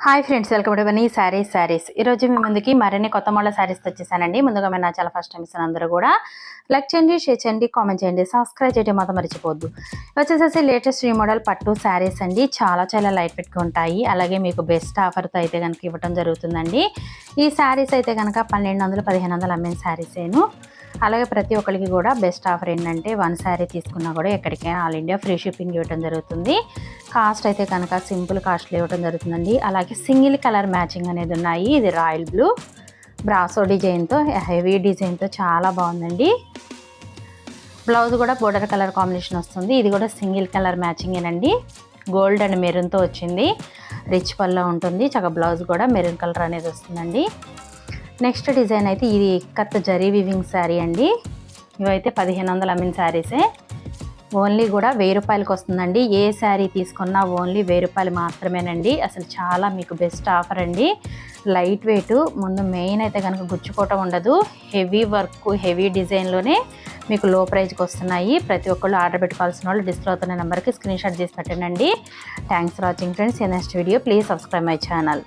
Hi friends welcome to Bunny sarees sarees ఈరోజు మీ ముందుకి మరిన్ని కొత్త మోడల్ శారీస్ వచ్చేసానండి ముందుగా మీరు నా చాలా ఫస్ట్ టైం ఇస్తాను అందరూ కూడా లైక్ చేయండి షేర్ చేయండి కామెంట్ చేయండి సబ్స్క్రైబ్ చేయడం మాత్రం మర్చిపోద్దు వచ్చేసేసి లేటెస్ట్ న్యూ మోడల్ పట్టు శారీస్ అండి. చాలా చాలా లైట్ పెట్టుకు ఉంటాయి. అలాగే మీకు బెస్ట్ ఆఫర్తో అయితే కనుక ఇవ్వడం జరుగుతుందండి. ఈ శారీస్ అయితే కనుక పన్నెండు వందలు పదిహేను వందలు అమ్మిన శారీసేను అలాగే ప్రతి ఒక్కరికి కూడా బెస్ట్ ఆఫర్ ఏంటంటే వన్ శారీ తీసుకున్నా కూడా ఎక్కడికైనా ఆల్ ఇండియా ఫ్రీ షిప్పింగ్ ఇవ్వడం జరుగుతుంది. కాస్ట్ అయితే కనుక సింపుల్ కాస్ట్లో ఇవ్వడం జరుగుతుందండి. అలాగే సింగిల్ కలర్ మ్యాచింగ్ అనేది ఉన్నాయి. ఇది రాయల్ బ్లూ బ్రాసో డిజైన్తో హెవీ డిజైన్తో చాలా బాగుందండి. బ్లౌజ్ కూడా బోర్డర్ కలర్ కాంబినేషన్ వస్తుంది. ఇది కూడా సింగిల్ కలర్ మ్యాచింగేనండి గోల్డ్ అండ్ మెరూన్తో వచ్చింది. రిచ్ పల్లో ఉంటుంది. చక్కగా బ్లౌజ్ కూడా మెరూన్ కలర్ అనేది వస్తుందండి. నెక్స్ట్ డిజైన్ అయితే ఇది కత్త జరీ వివింగ్ శారీ అండి. ఇవైతే పదిహేను వందలు అమ్మిన శారీసే ఓన్లీ కూడా వెయ్యి రూపాయలకి వస్తుందండి. ఏ శారీ తీసుకున్నా ఓన్లీ వెయ్యి రూపాయలు మాత్రమేనండి. అసలు చాలా మీకు బెస్ట్ ఆఫర్ అండి. లైట్ వెయిట్ ముందు మెయిన్ అయితే కనుక గుచ్చుకోవటం ఉండదు. హెవీ వర్క్ హెవీ డిజైన్లోనే మీకు లో ప్రైజ్కి వస్తున్నాయి. ప్రతి ఒక్కళ్ళు ఆర్డర్ పెట్టుకోవాల్సిన వాళ్ళు డిస్ప్లే అవుతున్న నెంబర్కి స్క్రీన్ షాట్ చేసి పెట్టండి. Thanks for watching friends next video please subscribe my channel